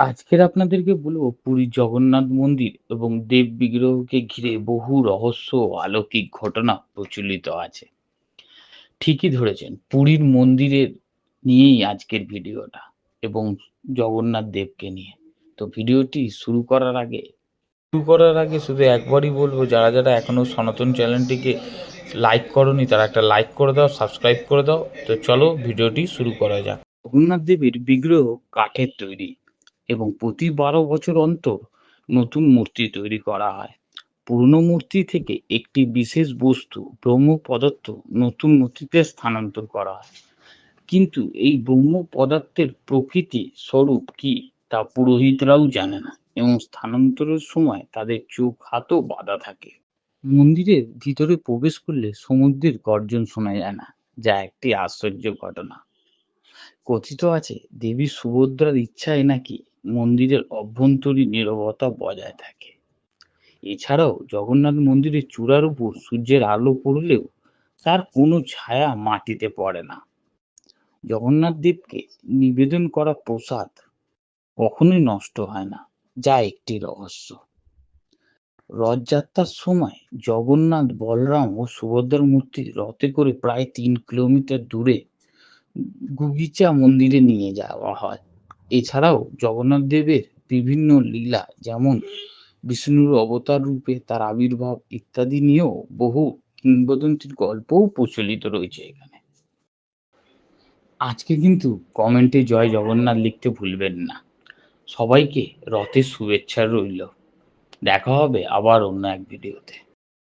আজকের আপনাদেরকে বলব পুরীর জগন্নাথ মন্দির এবং দেব বিগ্রহকে ঘিরে বহু রহস্য ও ঘটনা প্রচলিত আছে। ঠিকই ধরেছেন, পুরীর মন্দিরের নিয়েই আজকের ভিডিওটা এবং জগন্নাথ দেবকে নিয়ে। তো ভিডিওটি শুরু করার আগে, শুরু করার আগে শুধু একবারই বলব, যারা যারা এখনও সনাতন চ্যানেলটিকে লাইক করনি, তারা একটা লাইক করে দাও, সাবস্ক্রাইব করে দাও। তো চলো ভিডিওটি শুরু করা যাক। জগন্নাথ দেবের বিগ্রহ কাঠের তৈরি। এবং প্রতি বারো বছর অন্তর নতুন মূর্তি তৈরি করা হয়। পুরনো মূর্তি থেকে একটি বিশেষ বস্তু ব্রহ্ম পদার্থ নতুন মূর্তিতে স্থানান্তর করা হয়। কিন্তু এই ব্রহ্ম পদার্থের প্রকৃতি স্বরূপ কি তা পুরোহিতরাও জানে না এবং স্থানান্তরের সময় তাদের চোখ হাতও বাঁধা থাকে। মন্দিরের ভিতরে প্রবেশ করলে সমুদ্রের গর্জন শোনা যায় না, যা একটি আশ্চর্য ঘটনা। কথিত আছে, দেবী সুভদ্রার ইচ্ছায় নাকি মন্দিরের অভ্যন্তরীণ নীরবতা বজায় থাকে। এছাড়াও জগন্নাথ মন্দিরের চূড়ার উপর সূর্যের আলো পড়লেও তার কোনো ছায়া মাটিতে পড়ে না। জগন্নাথ দেবকে নিবেদন করা প্রসাদ কখনোই নষ্ট হয় না, যা একটি রহস্য। রথযাত্রার সময় জগন্নাথ বলরাম ও সুভদ্রার মূর্তি রথে করে প্রায় তিন কিলোমিটার দূরে গুগিচা মন্দিরে নিয়ে যাওয়া হয়। এছাড়াও জগন্নাথ দেবের বিভিন্ন লীলা যেমন বিষ্ণুর অবতার রূপে তার আবির্ভাব ইত্যাদি নিয়েও বহু কিংবদন্তির গল্পও প্রচলিত রয়েছে এখানে। আজকে কিন্তু কমেন্টে জয় জগন্নাথ লিখতে ভুলবেন না। সবাইকে রথের শুভেচ্ছা রইল। দেখা হবে আবার অন্য এক ভিডিওতে।